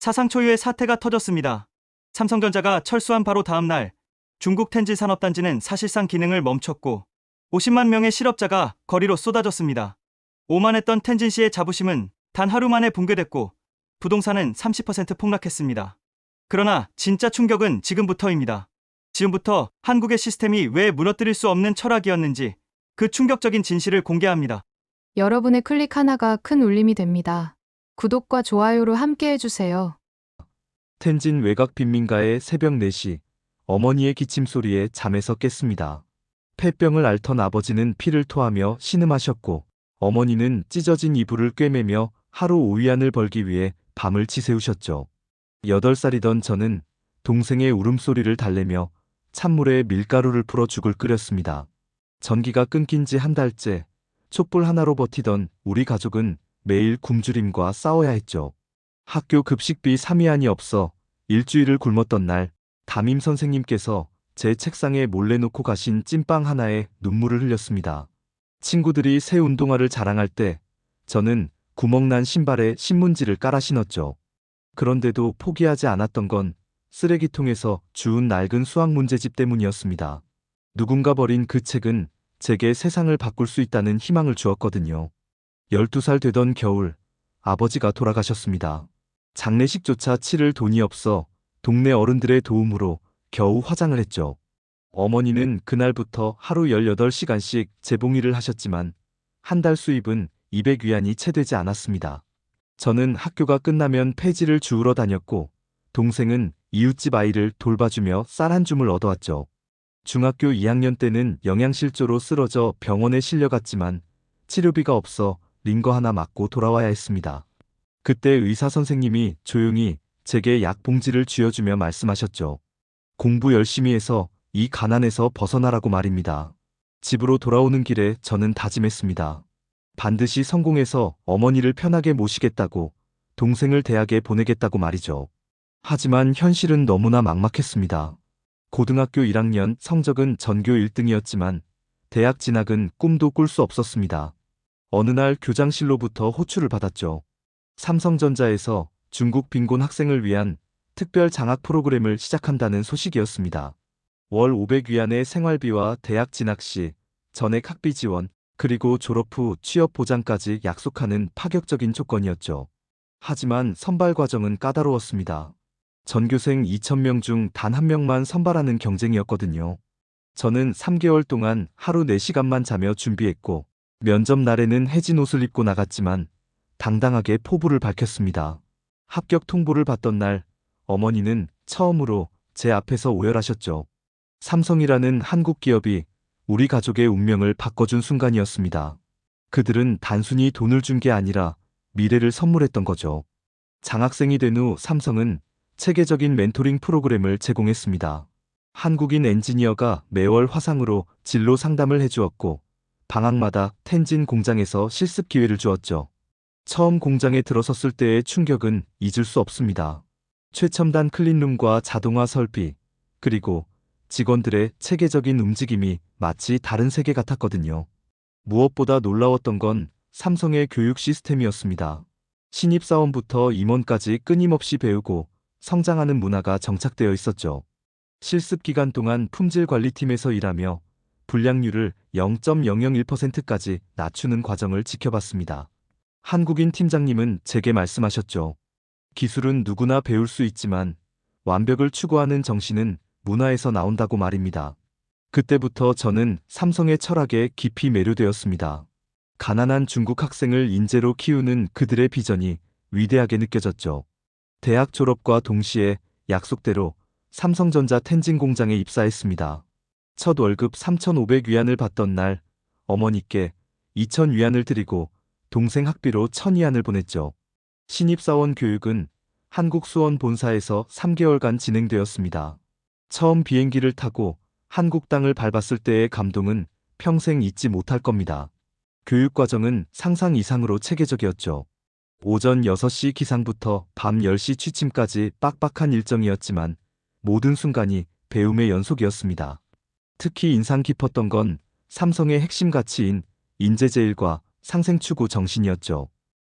사상 초유의 사태가 터졌습니다. 삼성전자가 철수한 바로 다음 날 중국 텐진 산업단지는 사실상 기능을 멈췄고 50만 명의 실업자가 거리로 쏟아졌습니다. 오만했던 텐진시의 자부심은 단 하루 만에 붕괴됐고 부동산은 30% 폭락했습니다. 그러나 진짜 충격은 지금부터입니다. 지금부터 한국의 시스템이 왜 무너뜨릴 수 없는 철학이었는지 그 충격적인 진실을 공개합니다. 여러분의 클릭 하나가 큰 울림이 됩니다. 구독과 좋아요로 함께 해주세요. 텐진 외곽 빈민가의 새벽 4시 어머니의 기침 소리에 잠에서 깼습니다. 폐병을 앓던 아버지는 피를 토하며 신음하셨고 어머니는 찢어진 이불을 꿰매며 하루 오이안을 벌기 위해 밤을 치새우셨죠. 8살이던 저는 동생의 울음소리를 달래며 찬물에 밀가루를 풀어 죽을 끓였습니다. 전기가 끊긴 지 한 달째 촛불 하나로 버티던 우리 가족은 매일 굶주림과 싸워야 했죠. 학교 급식비 3위안이 없어 일주일을 굶었던 날 담임 선생님께서 제 책상에 몰래 놓고 가신 찐빵 하나에 눈물을 흘렸습니다. 친구들이 새 운동화를 자랑할 때 저는 구멍난 신발에 신문지를 깔아 신었죠. 그런데도 포기하지 않았던 건 쓰레기통에서 주운 낡은 수학 문제집 때문이었습니다. 누군가 버린 그 책은 제게 세상을 바꿀 수 있다는 희망을 주었거든요. 12살 되던 겨울 아버지가 돌아가셨습니다. 장례식조차 치를 돈이 없어 동네 어른들의 도움으로 겨우 화장을 했죠. 어머니는 그날부터 하루 18시간씩 재봉일을 하셨지만 한 달 수입은 200위안이 채 되지 않았습니다. 저는 학교가 끝나면 폐지를 주우러 다녔고 동생은 이웃집 아이를 돌봐주며 쌀 한 줌을 얻어왔죠. 중학교 2학년 때는 영양실조로 쓰러져 병원에 실려갔지만 치료비가 없어 링거 하나 맞고 돌아와야 했습니다. 그때 의사 선생님이 조용히 제게 약 봉지를 쥐어주며 말씀하셨죠. 공부 열심히 해서 이 가난에서 벗어나라고 말입니다. 집으로 돌아오는 길에 저는 다짐했습니다. 반드시 성공해서 어머니를 편하게 모시겠다고 동생을 대학에 보내겠다고 말이죠. 하지만 현실은 너무나 막막했습니다. 고등학교 1학년 성적은 전교 1등이었지만 대학 진학은 꿈도 꿀 수 없었습니다. 어느 날 교장실로부터 호출을 받았죠. 삼성전자에서 중국 빈곤 학생을 위한 특별 장학 프로그램을 시작한다는 소식이었습니다. 월 500위안의 생활비와 대학 진학 시 전액 학비 지원, 그리고 졸업 후 취업 보장까지 약속하는 파격적인 조건이었죠. 하지만 선발 과정은 까다로웠습니다. 전교생 2,000명 중 단 한 명만 선발하는 경쟁이었거든요. 저는 3개월 동안 하루 4시간만 자며 준비했고, 면접 날에는 해진 옷을 입고 나갔지만, 당당하게 포부를 밝혔습니다. 합격 통보를 받던 날, 어머니는 처음으로 제 앞에서 오열하셨죠. 삼성이라는 한국 기업이 우리 가족의 운명을 바꿔준 순간이었습니다. 그들은 단순히 돈을 준 게 아니라 미래를 선물했던 거죠. 장학생이 된 후 삼성은 체계적인 멘토링 프로그램을 제공했습니다. 한국인 엔지니어가 매월 화상으로 진로 상담을 해주었고, 방학마다 텐진 공장에서 실습 기회를 주었죠. 처음 공장에 들어섰을 때의 충격은 잊을 수 없습니다. 최첨단 클린룸과 자동화 설비, 그리고 직원들의 체계적인 움직임이 마치 다른 세계 같았거든요. 무엇보다 놀라웠던 건 삼성의 교육 시스템이었습니다. 신입사원부터 임원까지 끊임없이 배우고 성장하는 문화가 정착되어 있었죠. 실습 기간 동안 품질 관리팀에서 일하며 불량률을 0.001%까지 낮추는 과정을 지켜봤습니다. 한국인 팀장님은 제게 말씀하셨죠. 기술은 누구나 배울 수 있지만 완벽을 추구하는 정신은 문화에서 나온다고 말입니다. 그때부터 저는 삼성의 철학에 깊이 매료되었습니다. 가난한 중국 학생을 인재로 키우는 그들의 비전이 위대하게 느껴졌죠. 대학 졸업과 동시에 약속대로 삼성전자 텐진 공장에 입사했습니다. 첫 월급 3,500위안을 받던 날 어머니께 2,000위안을 드리고 동생 학비로 1,000위안을 보냈죠. 신입사원 교육은 한국 수원 본사에서 3개월간 진행되었습니다. 처음 비행기를 타고 한국 땅을 밟았을 때의 감동은 평생 잊지 못할 겁니다. 교육 과정은 상상 이상으로 체계적이었죠. 오전 6시 기상부터 밤 10시 취침까지 빡빡한 일정이었지만 모든 순간이 배움의 연속이었습니다. 특히 인상 깊었던 건 삼성의 핵심 가치인 인재제일과 상생추구 정신이었죠.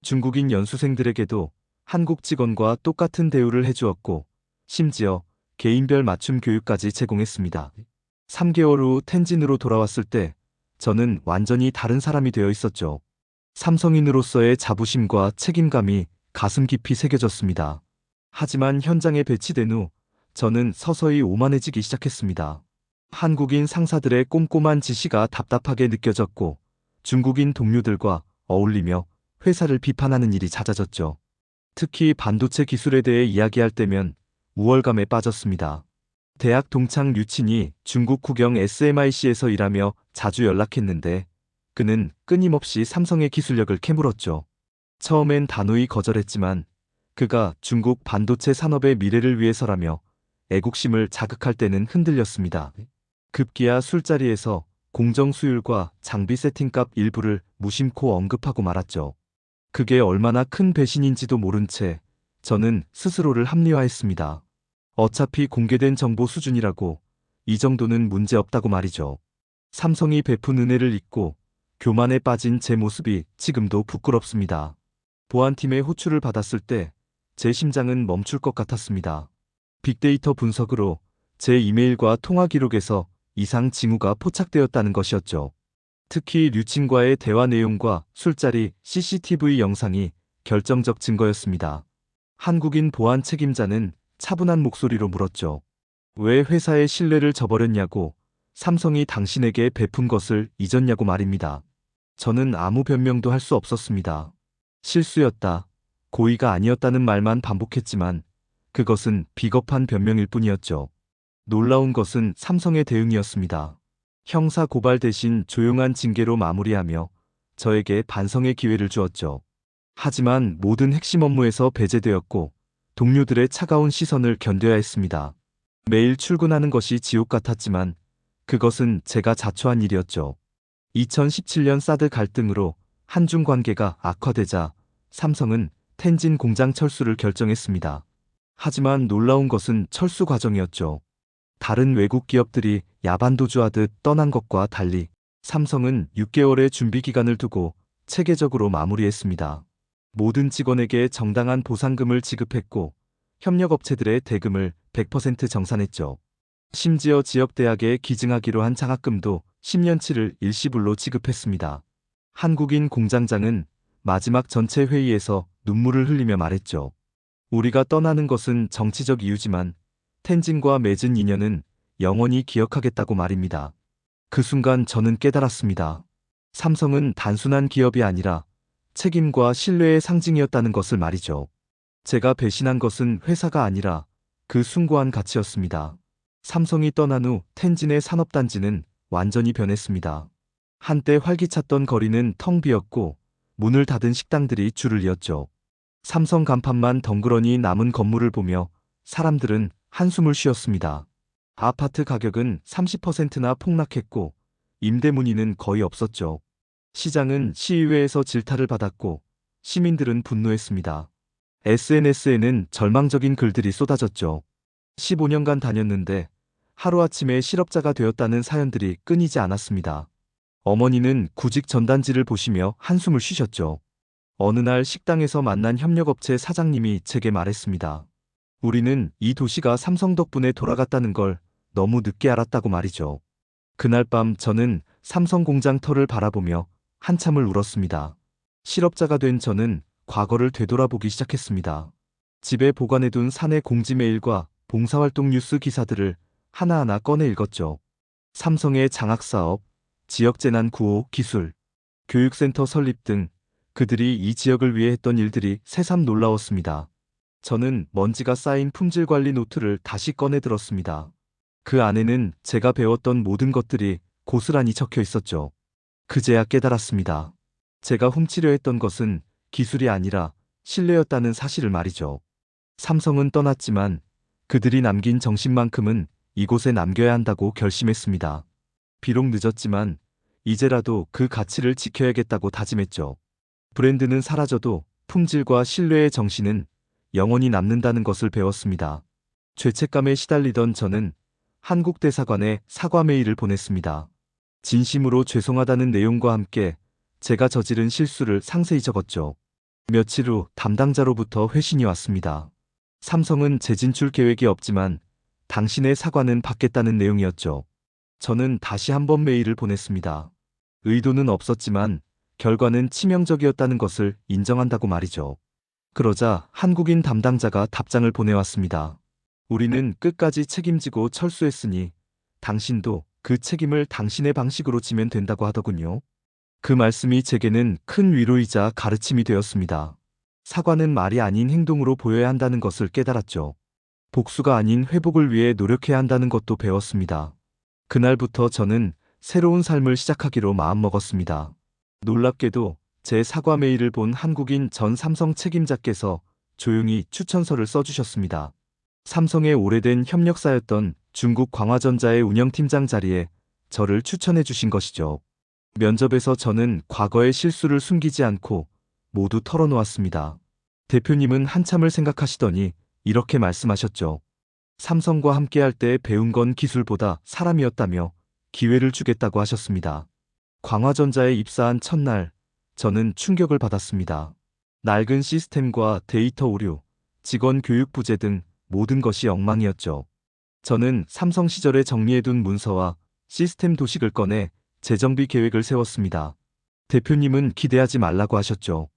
중국인 연수생들에게도 한국 직원과 똑같은 대우를 해주었고, 심지어 개인별 맞춤 교육까지 제공했습니다. 3개월 후 텐진으로 돌아왔을 때 저는 완전히 다른 사람이 되어 있었죠. 삼성인으로서의 자부심과 책임감이 가슴 깊이 새겨졌습니다. 하지만 현장에 배치된 후 저는 서서히 오만해지기 시작했습니다. 한국인 상사들의 꼼꼼한 지시가 답답하게 느껴졌고 중국인 동료들과 어울리며 회사를 비판하는 일이 잦아졌죠. 특히 반도체 기술에 대해 이야기할 때면 우월감에 빠졌습니다. 대학 동창 류친이 중국 국영 SMIC에서 일하며 자주 연락했는데 그는 끊임없이 삼성의 기술력을 캐물었죠. 처음엔 단호히 거절했지만 그가 중국 반도체 산업의 미래를 위해서라며 애국심을 자극할 때는 흔들렸습니다. 급기야 술자리에서 공정 수율과 장비 세팅값 일부를 무심코 언급하고 말았죠. 그게 얼마나 큰 배신인지도 모른 채 저는 스스로를 합리화했습니다. 어차피 공개된 정보 수준이라고 이 정도는 문제 없다고 말이죠. 삼성이 베푼 은혜를 잊고 교만에 빠진 제 모습이 지금도 부끄럽습니다. 보안팀의 호출을 받았을 때 제 심장은 멈출 것 같았습니다. 빅데이터 분석으로 제 이메일과 통화 기록에서 이상 징후가 포착되었다는 것이었죠. 특히 류친과의 대화 내용과 술자리 CCTV 영상이 결정적 증거였습니다. 한국인 보안 책임자는 차분한 목소리로 물었죠. 왜 회사의 신뢰를 저버렸냐고 삼성이 당신에게 베푼 것을 잊었냐고 말입니다. 저는 아무 변명도 할 수 없었습니다. 실수였다. 고의가 아니었다는 말만 반복했지만 그것은 비겁한 변명일 뿐이었죠. 놀라운 것은 삼성의 대응이었습니다. 형사 고발 대신 조용한 징계로 마무리하며 저에게 반성의 기회를 주었죠. 하지만 모든 핵심 업무에서 배제되었고 동료들의 차가운 시선을 견뎌야 했습니다. 매일 출근하는 것이 지옥 같았지만 그것은 제가 자초한 일이었죠. 2017년 사드 갈등으로 한중 관계가 악화되자 삼성은 텐진 공장 철수를 결정했습니다. 하지만 놀라운 것은 철수 과정이었죠. 다른 외국 기업들이 야반도주하듯 떠난 것과 달리 삼성은 6개월의 준비 기간을 두고 체계적으로 마무리했습니다. 모든 직원에게 정당한 보상금을 지급했고 협력업체들의 대금을 100% 정산했죠. 심지어 지역대학에 기증하기로 한 장학금도 10년치를 일시불로 지급했습니다. 한국인 공장장은 마지막 전체 회의에서 눈물을 흘리며 말했죠. 우리가 떠나는 것은 정치적 이유지만 텐진과 맺은 인연은 영원히 기억하겠다고 말입니다. 그 순간 저는 깨달았습니다. 삼성은 단순한 기업이 아니라 책임과 신뢰의 상징이었다는 것을 말이죠. 제가 배신한 것은 회사가 아니라 그 숭고한 가치였습니다. 삼성이 떠난 후 텐진의 산업단지는 완전히 변했습니다. 한때 활기찼던 거리는 텅 비었고 문을 닫은 식당들이 줄을 이었죠. 삼성 간판만 덩그러니 남은 건물을 보며 사람들은 한숨을 쉬었습니다. 아파트 가격은 30%나 폭락했고 임대 문의는 거의 없었죠. 시장은 시의회에서 질타를 받았고 시민들은 분노했습니다. SNS에는 절망적인 글들이 쏟아졌죠. 15년간 다녔는데 하루아침에 실업자가 되었다는 사연들이 끊이지 않았습니다. 어머니는 구직 전단지를 보시며 한숨을 쉬셨죠. 어느 날 식당에서 만난 협력업체 사장님이 제게 말했습니다. 우리는 이 도시가 삼성 덕분에 돌아갔다는 걸 너무 늦게 알았다고 말이죠. 그날 밤 저는 삼성 공장 터를 바라보며 한참을 울었습니다. 실업자가 된 저는 과거를 되돌아보기 시작했습니다. 집에 보관해둔 사내 공지 메일과 봉사활동 뉴스 기사들을 하나하나 꺼내 읽었죠. 삼성의 장학사업, 지역재난 구호 기술, 교육센터 설립 등 그들이 이 지역을 위해 했던 일들이 새삼 놀라웠습니다. 저는 먼지가 쌓인 품질 관리 노트를 다시 꺼내 들었습니다. 그 안에는 제가 배웠던 모든 것들이 고스란히 적혀 있었죠. 그제야 깨달았습니다. 제가 훔치려 했던 것은 기술이 아니라 신뢰였다는 사실을 말이죠. 삼성은 떠났지만 그들이 남긴 정신만큼은 이곳에 남겨야 한다고 결심했습니다. 비록 늦었지만 이제라도 그 가치를 지켜야겠다고 다짐했죠. 브랜드는 사라져도 품질과 신뢰의 정신은 영원히 남는다는 것을 배웠습니다. 죄책감에 시달리던 저는 한국 대사관에 사과 메일을 보냈습니다. 진심으로 죄송하다는 내용과 함께 제가 저지른 실수를 상세히 적었죠. 며칠 후 담당자로부터 회신이 왔습니다. 삼성은 재진출 계획이 없지만 당신의 사과는 받겠다는 내용이었죠. 저는 다시 한 번 메일을 보냈습니다. 의도는 없었지만 결과는 치명적이었다는 것을 인정한다고 말이죠. 그러자 한국인 담당자가 답장을 보내왔습니다. 우리는 끝까지 책임지고 철수했으니 당신도 그 책임을 당신의 방식으로 지면 된다고 하더군요. 그 말씀이 제게는 큰 위로이자 가르침이 되었습니다. 사과는 말이 아닌 행동으로 보여야 한다는 것을 깨달았죠. 복수가 아닌 회복을 위해 노력해야 한다는 것도 배웠습니다. 그날부터 저는 새로운 삶을 시작하기로 마음먹었습니다. 놀랍게도 제 사과 메일을 본 한국인 전 삼성 책임자께서 조용히 추천서를 써주셨습니다. 삼성의 오래된 협력사였던 중국 광화전자의 운영팀장 자리에 저를 추천해 주신 것이죠. 면접에서 저는 과거의 실수를 숨기지 않고 모두 털어놓았습니다. 대표님은 한참을 생각하시더니 이렇게 말씀하셨죠. 삼성과 함께할 때 배운 건 기술보다 사람이었다며 기회를 주겠다고 하셨습니다. 광화전자에 입사한 첫날, 저는 충격을 받았습니다. 낡은 시스템과 데이터 오류, 직원 교육 부재 등 모든 것이 엉망이었죠. 저는 삼성 시절에 정리해둔 문서와 시스템 도식을 꺼내 재정비 계획을 세웠습니다. 대표님은 기대하지 말라고 하셨죠.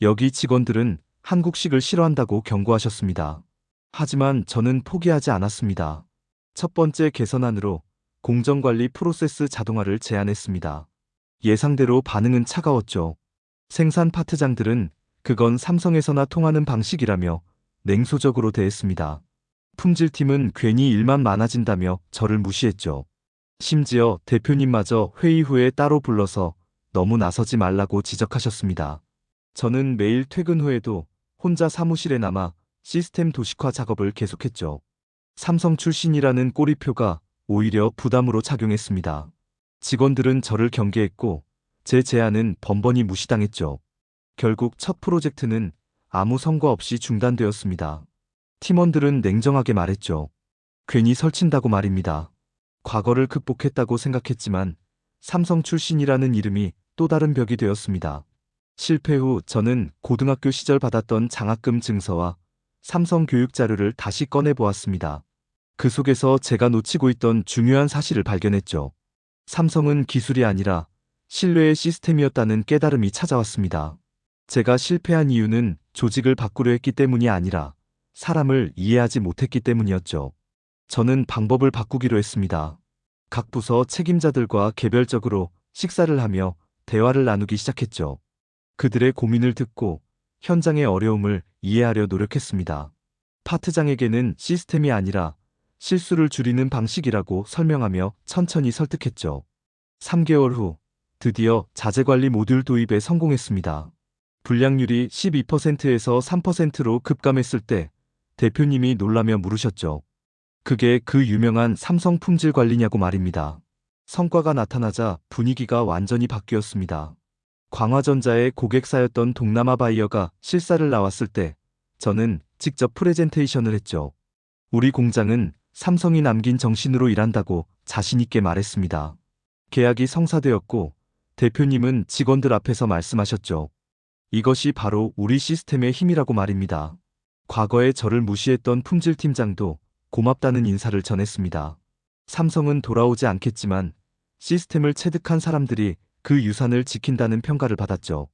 여기 직원들은 한국식을 싫어한다고 경고하셨습니다. 하지만 저는 포기하지 않았습니다. 첫 번째 개선안으로 공정관리 프로세스 자동화를 제안했습니다. 예상대로 반응은 차가웠죠. 생산 파트장들은 그건 삼성에서나 통하는 방식이라며 냉소적으로 대했습니다. 품질팀은 괜히 일만 많아진다며 저를 무시했죠. 심지어 대표님마저 회의 후에 따로 불러서 너무 나서지 말라고 지적하셨습니다. 저는 매일 퇴근 후에도 혼자 사무실에 남아 시스템 도식화 작업을 계속했죠. 삼성 출신이라는 꼬리표가 오히려 부담으로 작용했습니다. 직원들은 저를 경계했고 제 제안은 번번이 무시당했죠. 결국 첫 프로젝트는 아무 성과 없이 중단되었습니다. 팀원들은 냉정하게 말했죠. 괜히 설친다고 말입니다. 과거를 극복했다고 생각했지만 삼성 출신이라는 이름이 또 다른 벽이 되었습니다. 실패 후 저는 고등학교 시절 받았던 장학금 증서와 삼성 교육 자료를 다시 꺼내 보았습니다. 그 속에서 제가 놓치고 있던 중요한 사실을 발견했죠. 삼성은 기술이 아니라 신뢰의 시스템이었다는 깨달음이 찾아왔습니다. 제가 실패한 이유는 조직을 바꾸려 했기 때문이 아니라 사람을 이해하지 못했기 때문이었죠. 저는 방법을 바꾸기로 했습니다. 각 부서 책임자들과 개별적으로 식사를 하며 대화를 나누기 시작했죠. 그들의 고민을 듣고 현장의 어려움을 이해하려 노력했습니다. 파트장에게는 시스템이 아니라 실수를 줄이는 방식이라고 설명하며 천천히 설득했죠. 3개월 후 드디어 자재관리 모듈 도입에 성공했습니다. 불량률이 12%에서 3%로 급감했을 때 대표님이 놀라며 물으셨죠. 그게 그 유명한 삼성 품질 관리냐고 말입니다. 성과가 나타나자 분위기가 완전히 바뀌었습니다. 광화전자의 고객사였던 동남아 바이어가 실사를 나왔을 때 저는 직접 프레젠테이션을 했죠. 우리 공장은 삼성이 남긴 정신으로 일한다고 자신있게 말했습니다. 계약이 성사되었고 대표님은 직원들 앞에서 말씀하셨죠. 이것이 바로 우리 시스템의 힘이라고 말입니다. 과거에 저를 무시했던 품질 팀장도 고맙다는 인사를 전했습니다. 삼성은 돌아오지 않겠지만 시스템을 체득한 사람들이 그 유산을 지킨다는 평가를 받았죠.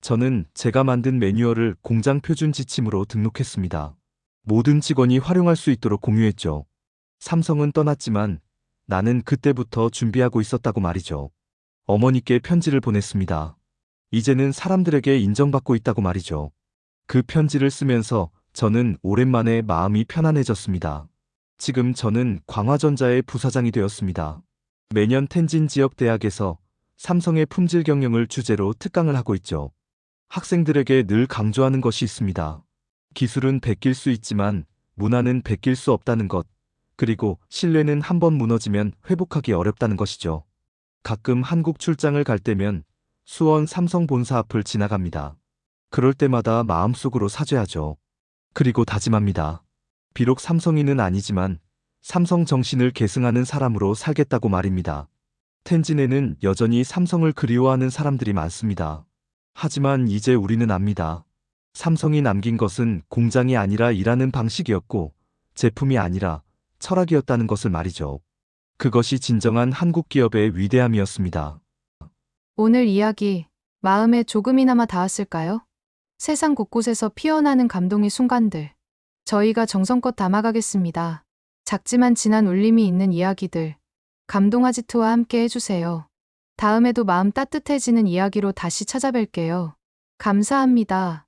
저는 제가 만든 매뉴얼을 공장 표준 지침으로 등록했습니다. 모든 직원이 활용할 수 있도록 공유했죠. 삼성은 떠났지만 나는 그때부터 준비하고 있었다고 말이죠. 어머니께 편지를 보냈습니다. 이제는 사람들에게 인정받고 있다고 말이죠. 그 편지를 쓰면서 저는 오랜만에 마음이 편안해졌습니다. 지금 저는 광화전자의 부사장이 되었습니다. 매년 텐진 지역 대학에서 삼성의 품질 경영을 주제로 특강을 하고 있죠. 학생들에게 늘 강조하는 것이 있습니다. 기술은 베낄 수 있지만 문화는 베낄 수 없다는 것, 그리고 신뢰는 한번 무너지면 회복하기 어렵다는 것이죠. 가끔 한국 출장을 갈 때면 수원 삼성 본사 앞을 지나갑니다. 그럴 때마다 마음속으로 사죄하죠. 그리고 다짐합니다. 비록 삼성인은 아니지만 삼성 정신을 계승하는 사람으로 살겠다고 말입니다. 텐진에는 여전히 삼성을 그리워하는 사람들이 많습니다. 하지만 이제 우리는 압니다. 삼성이 남긴 것은 공장이 아니라 일하는 방식이었고 제품이 아니라 철학이었다는 것을 말이죠. 그것이 진정한 한국 기업의 위대함이었습니다. 오늘 이야기 마음에 조금이나마 닿았을까요? 세상 곳곳에서 피어나는 감동의 순간들. 저희가 정성껏 담아가겠습니다. 작지만 진한 울림이 있는 이야기들. 감동아지트와 함께 해주세요. 다음에도 마음 따뜻해지는 이야기로 다시 찾아뵐게요. 감사합니다.